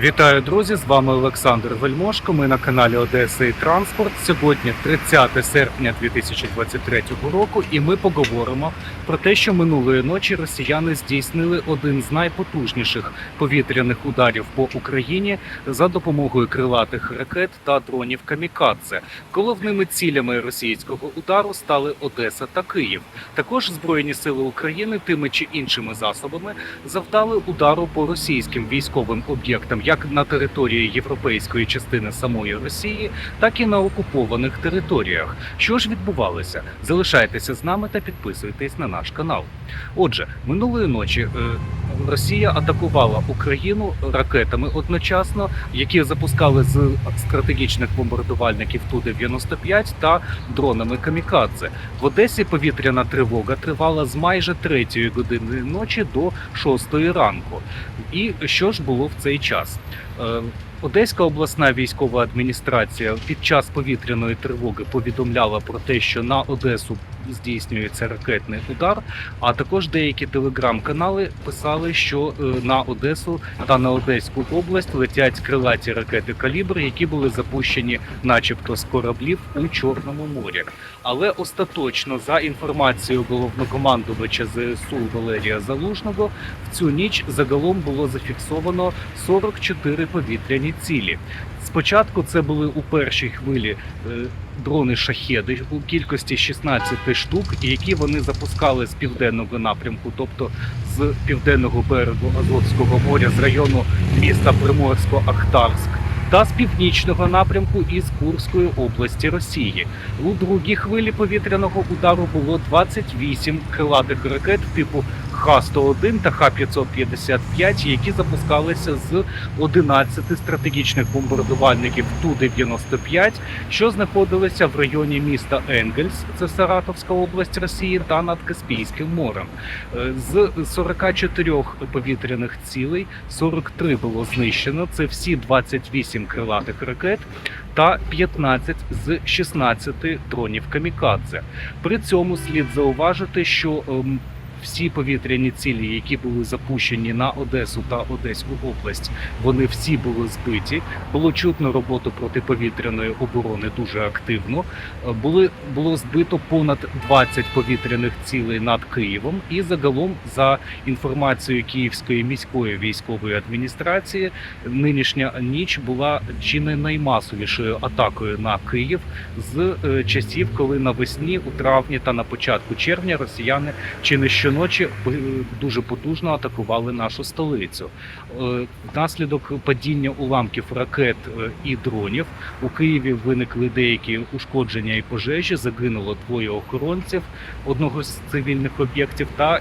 Вітаю, друзі! З вами Олександр Вельмошко. Ми на каналі Одеса і Транспорт. Сьогодні 30 серпня 2023 року, і ми поговоримо про те, що минулої ночі росіяни здійснили один з найпотужніших повітряних ударів по Україні за допомогою крилатих ракет та дронів Камікадзе. Головними цілями російського удару стали Одеса та Київ. Також Збройні сили України тими чи іншими засобами завдали удару по російським військовим об'єктам як на території європейської частини самої Росії, так і на окупованих територіях. Що ж відбувалося? Залишайтеся з нами та підписуйтесь на наш канал. Отже, минулої ночі е, Росія атакувала Україну ракетами одночасно, які запускали з стратегічних бомбардувальників Ту-95 та дронами Камікадзе. В Одесі повітряна тривога тривала з майже третьої години ночі до шостої ранку. І що ж було в цей час? Е, Одеська обласна військова адміністрація під час повітряної тривоги повідомляла про те, що на Одесу здійснюється ракетний удар. А також деякі телеграм-канали писали, що е, на Одесу та на Одеську область летять крилаті ракети калібр, які були запущені, начебто, з кораблів у Чорному морі. Але остаточно, за інформацією головнокомандувача ЗСУ Валерія Залужного, в цю ніч загалом було зафіксовано 44 повітряні цілі. Спочатку це були у першій хвилі е, дрони шахеди у кількості 16 штук, які вони запускали з південного напрямку, тобто з південного берегу Азовського моря, з району міста Приморсько-Ахтарськ. Та з північного напрямку із Курської області Росії у другій хвилі повітряного удару було 28 крилатих ракет типу Х-101 та Х-555, які запускалися з 11 стратегічних бомбардувальників Ту-95, що знаходилися в районі міста Енгельс, це Саратовська область Росії, та над Каспійським морем. Е, З 44 повітряних цілей 43 було знищено. Це всі 28 крилатих ракет та 15 з 16 дронів камікадзе. При цьому слід зауважити, що ем, всі повітряні цілі, які були запущені на Одесу та Одеську область, вони всі були збиті. Було чутно роботу протиповітряної оборони дуже активно. Е, Були було збито понад 20 повітряних цілей над Києвом, і загалом, за інформацією Київської міської військової адміністрації, нинішня ніч була чи не наймасовішою атакою на Київ з е, часів, коли навесні, у травні та на початку червня росіяни чи не щоночі е, дуже потужно атакували нашу столицю. Е, Внаслідок падіння уламків ракет е, і дронів у Києві виникли деякі ушкодження і пожежі. Загинуло двоє охоронців одного з цивільних об'єктів, та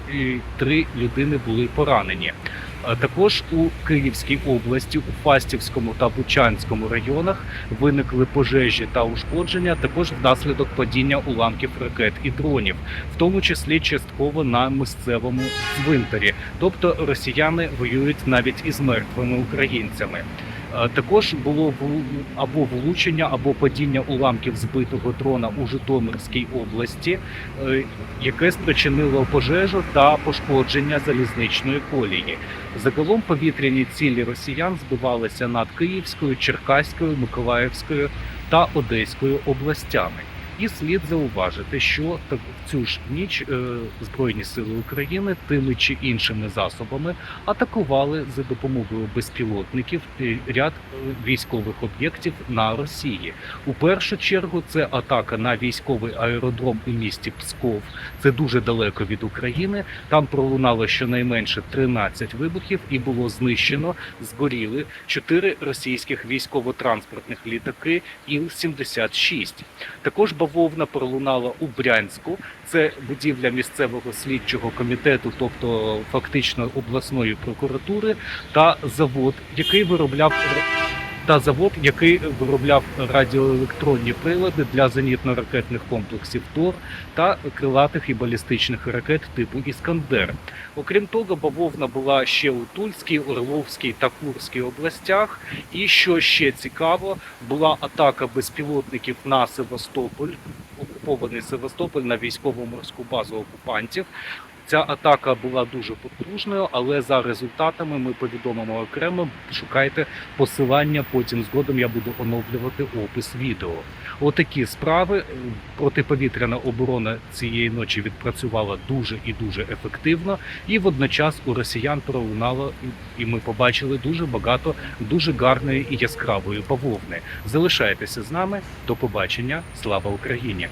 три людини були поранені. Також у Київській області, у Фастівському та Бучанському районах виникли пожежі та ушкодження, також внаслідок падіння уламків ракет і дронів, в тому числі частково на місцевому цвинтарі. Тобто росіяни воюють навіть із мертвими українцями. Е, Також було або влучення, або падіння уламків збитого дрона у Житомирській області, е, яке спричинило пожежу та пошкодження залізничної колії. Загалом повітряні цілі росіян збивалися над Київською, Черкаською, Миколаївською та Одеською областями. І слід зауважити, що в цю ж ніч е, Збройні сили України тими чи іншими засобами атакували за допомогою безпілотників е, ряд е, військових об'єктів на Росії. У першу чергу це атака на військовий аеродром у місті Псков. Це дуже далеко від України. Там пролунало щонайменше 13 вибухів і було знищено, згоріли чотири російських військово-транспортних літаки Іл-76. Також бавовна пролунала у Брянську. Це будівля місцевого слідчого комітету, тобто фактично обласної прокуратури, та завод, який виробляв та завод, який виробляв радіоелектронні прилади для зенітно-ракетних комплексів ТОР та крилатих і балістичних ракет типу Іскандер. Окрім того, бавовна була ще у Тульській, Орловській та Курській областях. І що ще цікаво, була атака безпілотників на Севастополь, окупований Севастополь на військово-морську базу окупантів. Ця атака була дуже потужною, але за результатами ми повідомимо окремо. Шукайте посилання. Потім згодом я буду оновлювати опис відео. Отакі справи. Протиповітряна оборона цієї ночі відпрацювала дуже і дуже ефективно, і водночас у росіян пролунало, і- ми побачили дуже багато дуже гарної і яскравої бавовни. Залишайтеся з нами. До побачення. Слава Україні!